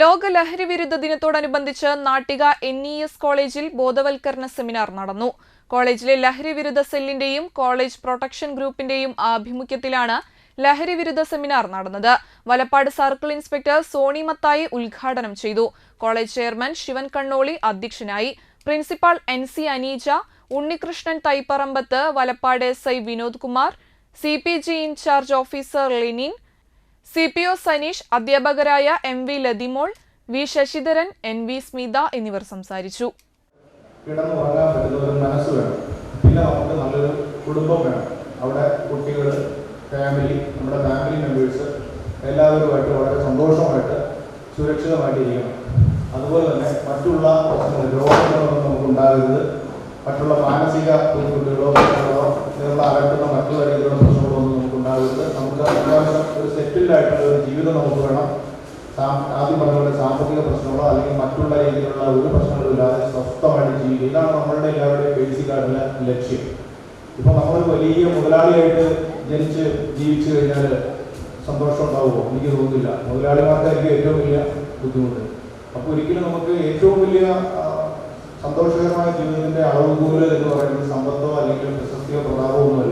ലോക ലഹരി വിരുദ്ധ ദിനത്തോടനുബന്ധിച്ച് നാട്ടിക എൻ ഇ എസ് കോളേജിൽ ബോധവൽക്കരണ സെമിനാർ നടന്നു. കോളേജിലെ ലഹരി വിരുദ്ധ സെല്ലിന്റെയും കോളേജ് പ്രൊട്ടക്ഷൻ ഗ്രൂപ്പിന്റെയും ആഭിമുഖ്യത്തിലാണ് ലഹരി വിരുദ്ധ സെമിനാർ നടന്നത്. വലപ്പാട് സർക്കിൾ ഇൻസ്പെക്ടർ സോണി മത്തായി ഉദ്ഘാടനം ചെയ്തു. കോളേജ് ചെയർമാൻ ശിവൻ കണ്ണോളി അധ്യക്ഷനായി. Principal N C Aneeja Unnikrishnan Thaiparambath Valappad S I Vinod Kumar C P G in charge officer Lenin C P O Saneesh അധ്യാപകരായ M V Lathimol V Sasidharan N V Smitha എന്നിവർ സംസാരിച്ചു. കുട്ടികൾ family നമ്മുടെ വളരെ സന്തോഷമായിട്ട് ഇരിക്കണം അതുപോലെ തന്നെ മറ്റുള്ള രോഗങ്ങളൊന്നും നമുക്ക് ഉണ്ടാകരുത്. മറ്റുള്ള മാനസിക ബുദ്ധിമുട്ടുകളോ സെറ്റിൽഡ് ഒരു ജീവിതം നമുക്ക് വേണം. ആദ്യം പറഞ്ഞ പോലെ സാമ്പത്തിക പ്രശ്നങ്ങളോ അല്ലെങ്കിൽ മറ്റുള്ള രീതിയിലുള്ള ഒരു പ്രശ്നങ്ങളും ഇല്ലാതെ സ്വസ്ഥമായിട്ട് ജീവിക്കുക. ഇതാണ് നമ്മളുടെ എല്ലാവരുടെയും ബേസിക് ആയിട്ടുള്ള ലക്ഷ്യം. ഇപ്പൊ നമ്മളൊരു വലിയ മുതലാളിയായിട്ട് ജനിച്ച് ജീവിച്ചു കഴിഞ്ഞാൽ സന്തോഷം ഉണ്ടാവുമോ? എനിക്ക് തോന്നുന്നില്ല. മുതലാളിമാർക്കായിരിക്കും ഏറ്റവും വലിയ ബുദ്ധിമുട്ട്. അപ്പോൾ ഒരിക്കലും നമുക്ക് ഏറ്റവും വലിയ സന്തോഷകരമായ ജീവിതത്തിന്റെ അളവുകോൽ എന്ന് പറയുന്നത് സമ്പത്തോ അല്ലെങ്കിൽ പ്രശസ്തിയോ പ്രതാപമോ ഒന്നുമല്ല